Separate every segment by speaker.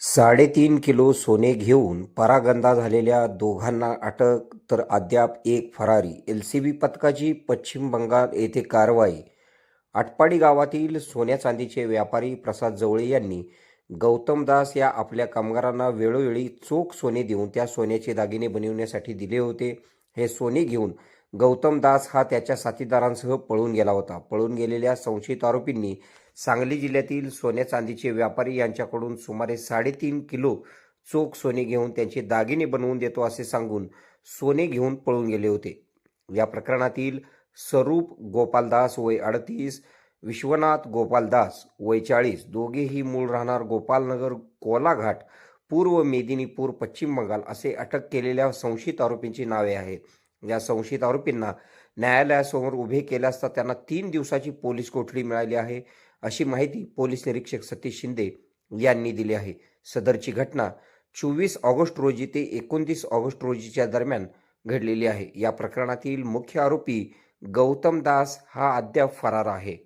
Speaker 1: साडेतीन किलो सोने घेऊन परागंदा झालेल्या दोघांना अटक तर अद्याप एक फरारी. एल सी बी पथकाची पश्चिम बंगाल येथे कारवाई. आटपाडी गावातील सोन्या चांदीचे व्यापारी प्रसाद जवळे यांनी गौतम दास या आपल्या कामगारांना वेळोवेळी चोख सोने देऊन त्या सोन्याचे दागिने बनवण्यासाठी दिले होते. हे सोने घेऊन गौतम दास हा त्याच्या साथीदारांसह पळून गेला होता. पळून गेलेल्या संशयित आरोपींनी सांगली जिल्ह्यातील सोन्या चांदीचे व्यापारी यांच्याकडून सुमारे साडेतीन किलो चोख सोने घेऊन त्यांचे दागिने बनवून देतो असे सांगून सोने घेऊन पळून गेले होते. या प्रकरणातील स्वरूप गोपालदास वय अडतीस विश्वनाथ गोपालदास वय चाळीस दोघेही मूळ राहणार गोपालनगर कोलाघाट पूर्व मेदिनीपूर पश्चिम बंगाल असे अटक केलेल्या संशयित आरोपींची नावे आहेत. या संशयित आरोपींना न्यायालयासमोर उभे केले असता त्यांना तीन दिवसाची पोलीस कोठडी मिळाली आहे अशी माहिती पोलीस निरीक्षक सतीश शिंदे यांनी दिली आहे. सदरची घटना चोवीस ऑगस्ट रोजी ते एकोणतीस ऑगस्ट रोजीच्या दरम्यान घडलेली आहे. या प्रकरणातील मुख्य आरोपी गौतम दास हा अद्याप फरार आहे.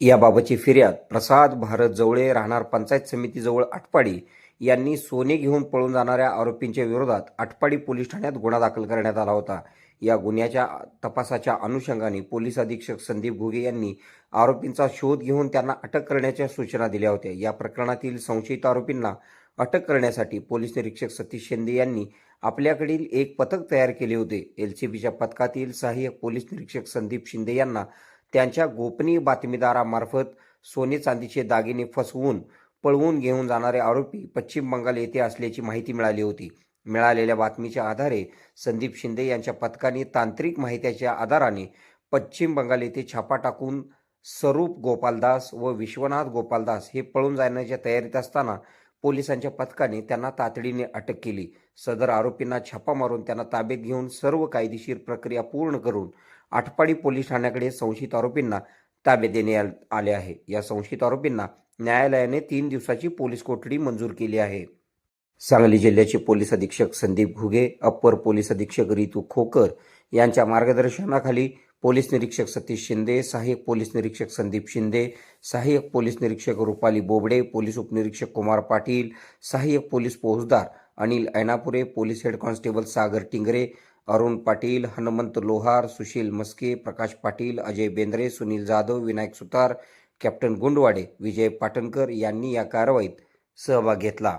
Speaker 1: याबाबतची फिर्याद प्रसाद भारत जवळे राहणार पंचायत समितीजवळ आटपाडी यांनी सोने घेऊन पळून जाणाऱ्या आरोपींच्या विरोधात आटपाडी पोलीस ठाण्यात गुन्हा दाखल करण्यात आला होता. या गुन्ह्याच्या तपासाच्या अनुषंगाने पोलीस अधीक्षक संदीप घुगे यांनी आरोपींचा शोध घेऊन त्यांना अटक करण्याच्या सूचना दिल्या होत्या. या प्रकरणातील संशयित आरोपींना अटक करण्यासाठी पोलीस निरीक्षक सतीश शिंदे यांनी आपल्याकडील एक पथक तयार केले होते. एलसीबीच्या पथकातील सहाय्यक पोलीस निरीक्षक संदीप शिंदे यांना त्यांच्या गोपनीय बातमीदारामार्फत सोने चांदीचे दागिने फसवून पळवून घेऊन जाणारे आरोपी पश्चिम बंगाल येथे असल्याची माहिती मिळाली होती. मिळालेल्या बातमीच्या आधारे संदीप शिंदे यांच्या पथकाने तांत्रिक माहितीच्या आधाराने पश्चिम बंगाल येथे छापा टाकून स्वरूप गोपालदास व विश्वनाथ गोपालदास हे पळून जाण्याच्या तयारीत असताना पोलिसांच्या पथकाने त्यांना तातडीने अटक केली. सदर आरोपींना छापा मारून त्यांना ताब्यात घेऊन सर्व कायदेशीर प्रक्रिया पूर्ण करून आटपाडी पोलीस ठाण्याकडे संशयित आरोपींना ताब्यात देण्यात आले आहे. या संशयित आरोपींना न्यायालयाने तीन दिवसाची पोलीस कोठडी मंजूर केली आहे. सांगली जिल्ह्याचे पोलीस अधीक्षक संदीप घुगे अप्पर पोलीस अधीक्षक रितू खोकर यांच्या मार्गदर्शनाखाली पोलीस निरीक्षक सतीश शिंदे सहाय्यक पोलीस निरीक्षक संदीप शिंदे सहाय्यक पोलीस निरीक्षक रुपाली बोबडे पोलीस उपनिरीक्षक कुमार पाटील सहाय्यक पोलीस फौजदार Anil Ainapure police head constable Sagar Tingre Arun Patil Hanumant Lohar Sushil Maske Prakash Patil Ajay Bendre Sunil Jadhav Vinayak Sutar captain Gundwade Vijay Patankar यांनी या कारवाईत सहभाग घेतला.